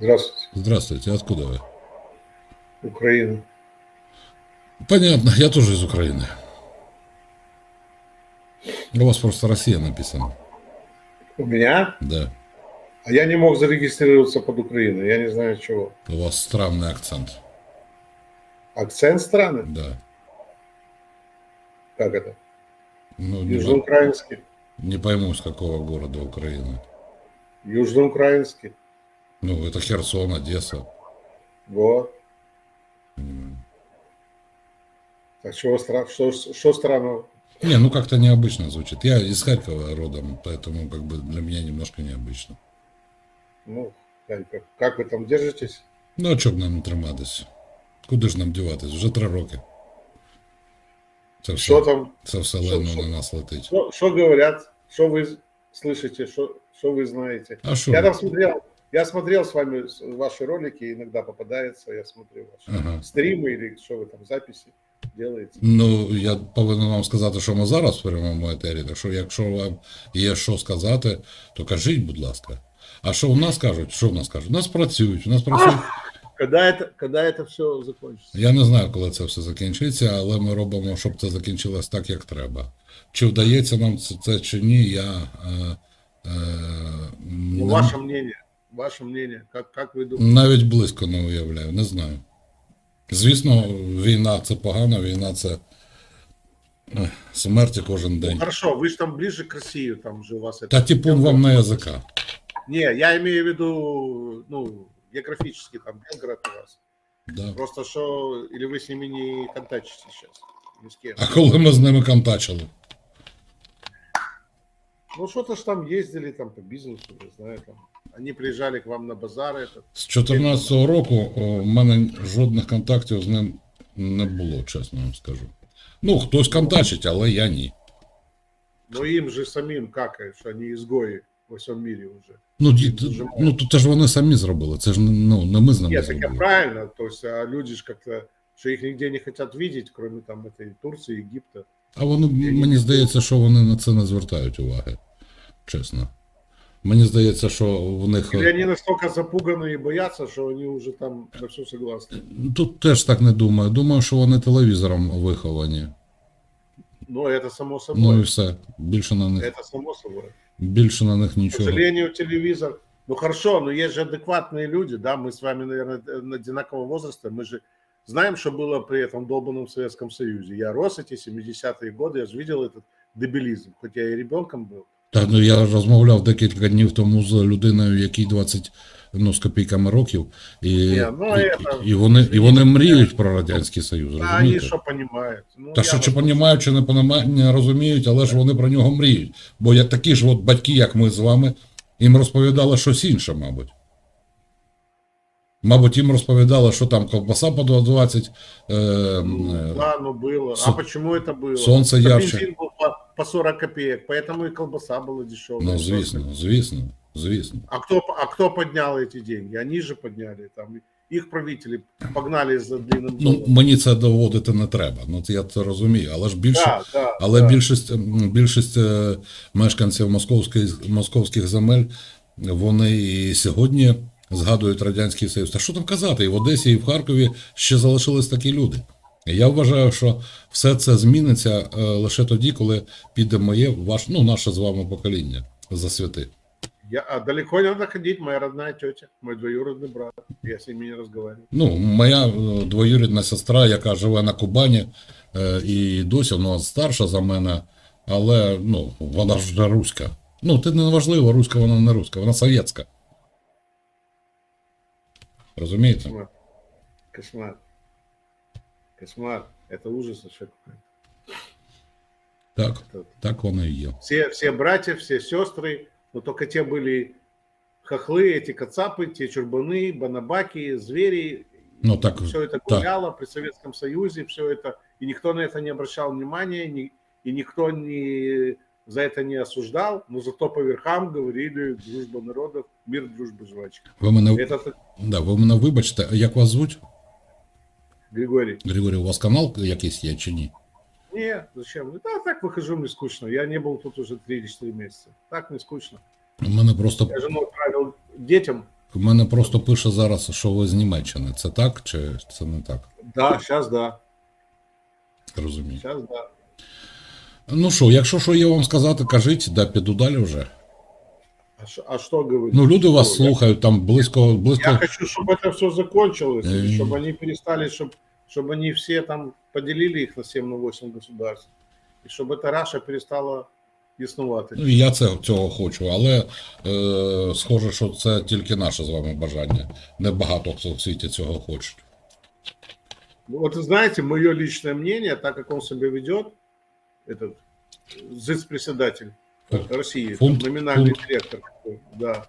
Здравствуйте, Здравствуйте, откуда вы? Украина. Понятно, я тоже из Украины. У вас просто Россия написано. У меня? Да. А я не мог зарегистрироваться под Украиной. Я не знаю чего. У вас странный акцент. Акцент страны? Да. Как это? Ну, Южноукраинский. не пойму, с какого города Украины. Южноукраинский. Ну, это Херсон, Одесса. Вот. М. Так что, стра... что, что странного? Не, ну как-то необычно звучит. Я из Харькова родом, поэтому как бы для меня немножко необычно. Ну, Харьков. как вы там держитесь? Ну, а чого б нам не триматись? Куди ж нам діватись? Вже три роки. Це все, Что там? це все лайно що- на нас летить. Что, что говорят? Что вы слышите? Что, что вы знаете? А що? Я там смотрел, я смотрел с вами с- ваши ролики, иногда попадается, я смотрю ваши Ага. стримы или что вы там записи делаете. Ну, я повинен вам сказати, що ми зараз в прямому етері. Так що, якщо вам є що сказати, то кажіть, будь ласка. А що у нас кажуть? Що в нас кажуть? У нас працюють, у нас працюють. Когда это, когда это все закончится? Я не знаю, коли це все закінчиться, але ми робимо, щоб це закінчилось так, як треба. Чи вдається нам це, це чи ні, я. Е, е, Ну, не- ваше мнение, ваше мнение, как, как вы думаете? навіть близько не уявляю, не знаю. Звісно, війна це погано, війна це е, смерті кожен Ну, день. хорошо, вы же там ближе к России, там же у вас это... Та типун вам на язика. Не, я имею в виду, ну, географически там Белгород у вас. Да. Просто что, или вы с ними не контактите сейчас? Ни с кем? А коли ми з ними контачили? Ну, что-то ж там ездили там по бизнесу, не знаю, там. Они приезжали к вам на базары, это, З 14-го року о, в мене жодних контактів з ним не було, чесно вам скажу. Ну, хтось контачить, але я ні. но им же самим какают, что они изгои во всем мире уже. Ну, ді- Дуже мало. ну то ж вони самі зробили. Це ж не- ну, не ми з ними Нет, так я зробили. правильно, то есть а люди же как-то, что их нигде не хотят видеть, кроме там этой Турции, Египта. А вони, мені здається, що вони на це не звертають уваги. Чесно. Мені здається, що в них. Или они настолько запуганы и боятся, что они уже там на все согласны. Тут теж так не думаю. Думаю, що вони телевізором виховані. Но это само собой. Ну і все. Більше на них, Это само собой. більше на них К нічого. сожалению, телевизор. Ну хорошо, но есть же адекватные люди, да, мы с вами, наверное, одинакового возраста, мы же знаем, что было при этом долбанном Советском Союзе. Я рос эти 70-е годы, я же видел этот дебилизм, хоть я и ребенком был. Та ну я розмовляв декілька днів тому з людиною, якій 20 ну, з копійками років, і, Ні, ну, і, это- і, вони, і вони мріють про Радянський Союз. А они Розумієте? что понимают? Ну, Та я що чи вот- понімають, чи не, понима- не розуміють, але ж вони про нього мріють. Бо як такі ж от батьки, як ми з вами, їм розповідали щось інше, мабуть. Мабуть, їм розповідали, що там ковбаса по 20, е, Ну, е, да, ну было. со- а почему это было? солнце Да ярче. Бензин был по, по 40 копеек, поэтому и колбаса была дешевая. ну, звісно, звісно, звісно. А кто, а кто поднял эти деньги? Они же подняли. Там, их правители погнали за длинным Ну, долларом. мені це доводити не треба. Ну, це я це розумію. Але ж більше, да, да, Але да. більшість, м, більшість е, мешканців московських, московських земель, вони і сьогодні згадують Радянський Союз. Та що там казати? І в Одесі, і в Харкові ще залишились такі люди. Я вважаю, що все це зміниться е, лише тоді, коли піде моє, ваш, ну, наше з вами покоління за святи. Я, а далеко не надо ходить, моя родная тетя, мой двоюродный брат. Я с ними не разговариваю. Ну, моя е, двоюрідна сестра, яка живе на Кубані, е, і досі вона старша за мене, але ну, вона ж вже руська. Ну, це не важливо, руська вона не руська, вона совєтська. Розумієте? Кошмар. Кошмар. Кошмар. Это ужас вообще какой-то. Так, Это- так воно і є. Все, все братья, все сестры, но только те были хохлы, эти кацапы, те чурбаны, банабаки, звери. Ну, так, все это так. гуляло при Советском Союзе, все это, и никто на это не обращал внимания, ни- и никто не, за это не осуждал, но зато по верхам говорили дружба народов, мир, дружба, жвачка. Ви мене, Это так, да, ви мене вибачте, як вас звуть? Григорий. Григорій, у вас канал якийсь є чи ні? Не, зачем? Да, так выхожу, мне скучно. Я не был тут уже 3 или 4 месяца. Так мне скучно. У мене просто Я жену отправил детям У мене просто пише зараз, що ви з Німеччини. Це так чи це не так? Да, сейчас да, Розумію. сейчас да. Ну що, якщо що є вам сказати, кажіть, да піду далі вже. А, ш- а что говорить? Ну, люди вас Что, я- слухають, там близько, близько. Я хочу, чтобы это все закончилось, Э. и чтобы они перестали, чтобы, чтобы они все там поделили их на 7 на 8 государств, и чтобы эта Раша перестала існувати. Ну, і я це, цього хочу, але е, схоже, що це тільки наше з вами бажання. Небагато хто в світі цього хоче. Ну, Вот вы знаете, мое личное мнение, так как он себя ведет, этот председатель России, там, Фунт- номинальный фунт. директор, да,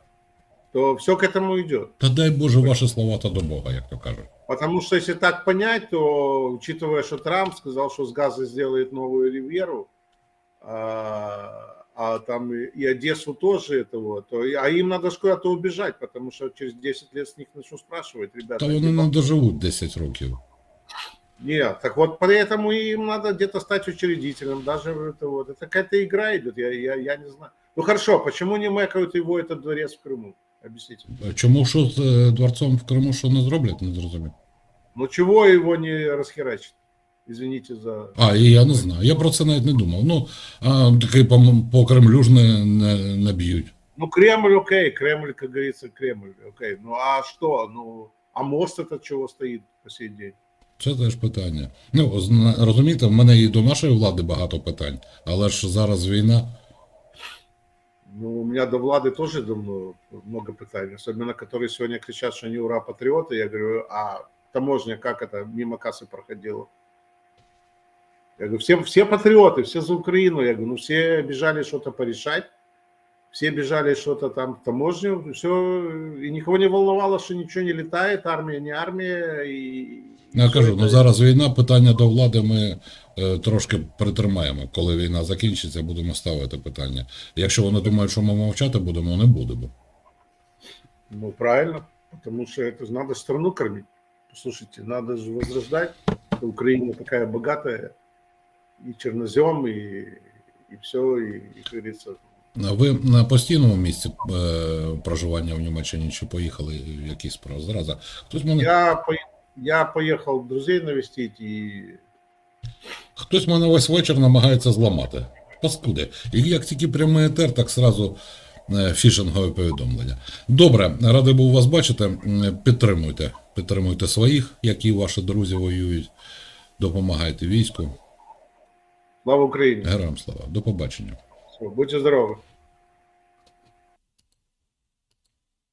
то все к этому идет. Та дай Боже ваші слова та до Бога, як то кажуть. Потому что если так понять, то, учитывая, что Трамп сказал, что с газа сделает новую ривьеру, а, а там и, и Одессу тоже этого, то, а им надо ж куда-то убежать, потому что через 10 лет с них начнут спрашивать, ребята. Та вони где не бабки?» доживуть 10 років. Нет, так вот поэтому им надо где-то стать учредителем, даже это вот, это какая-то игра идет, я, я, я не знаю. Ну хорошо, почему не мэкают его этот дворец в Крыму? Объясните. Чому що з е, дворцом в Криму що не зроблять, не зрозумів. Ну чего его не расхерачить? Извините за... А, і я не знаю. Я про це навіть не думав. Ну, а, такий по, по Кремлю ж не, не, не б'ють. Ну, Кремль, окей, Кремль, как говорится, Кремль, окей. Ну, а что? Ну, а мост этот чего стоит по сей день? Це теж питання. Ну, зна- розумієте, в мене і до нашої влади багато питань, але ж зараз війна. Ну, у меня до Влады тоже давно много пытаний, особенно которые сегодня кричат, что они ура патриоты. Я говорю, а таможня как это мимо кассы проходила? Я говорю, все, все патриоты, все за Украину. Я говорю, ну все бежали что-то порешать, все бежали что-то там в таможню, все, и никого не волновало, что ничего не летает, армия не армия. И, Я всё кажу, это- ну зараз війна, питання до влади ми е, трошки притримаємо. Коли війна закінчиться, будемо ставити питання. Якщо вони думають, що ми мовчати будемо, не будемо. Ну, правильно, потому что это же надо страну кормить. Послушайте, надо же возрождать. Украина такая богатая, и чернозем, и, и все, и, и, как говорится, А Ви на постійному місці е, проживання в Німеччині чи поїхали в якийсь справ? Зараз. Хтось мене, я, по- я поехал друзей навестить, и хтось мене весь вечір намагається зламати. Паскуди. І як тільки прямий етер, так сразу е, фішингове повідомлення. Добре, радий був вас бачити. Підтримуйте. Підтримуйте своїх, які ваші друзі воюють. Допомагайте війську. слава Украине. Героям слава. До побачення. Будьте здоровы.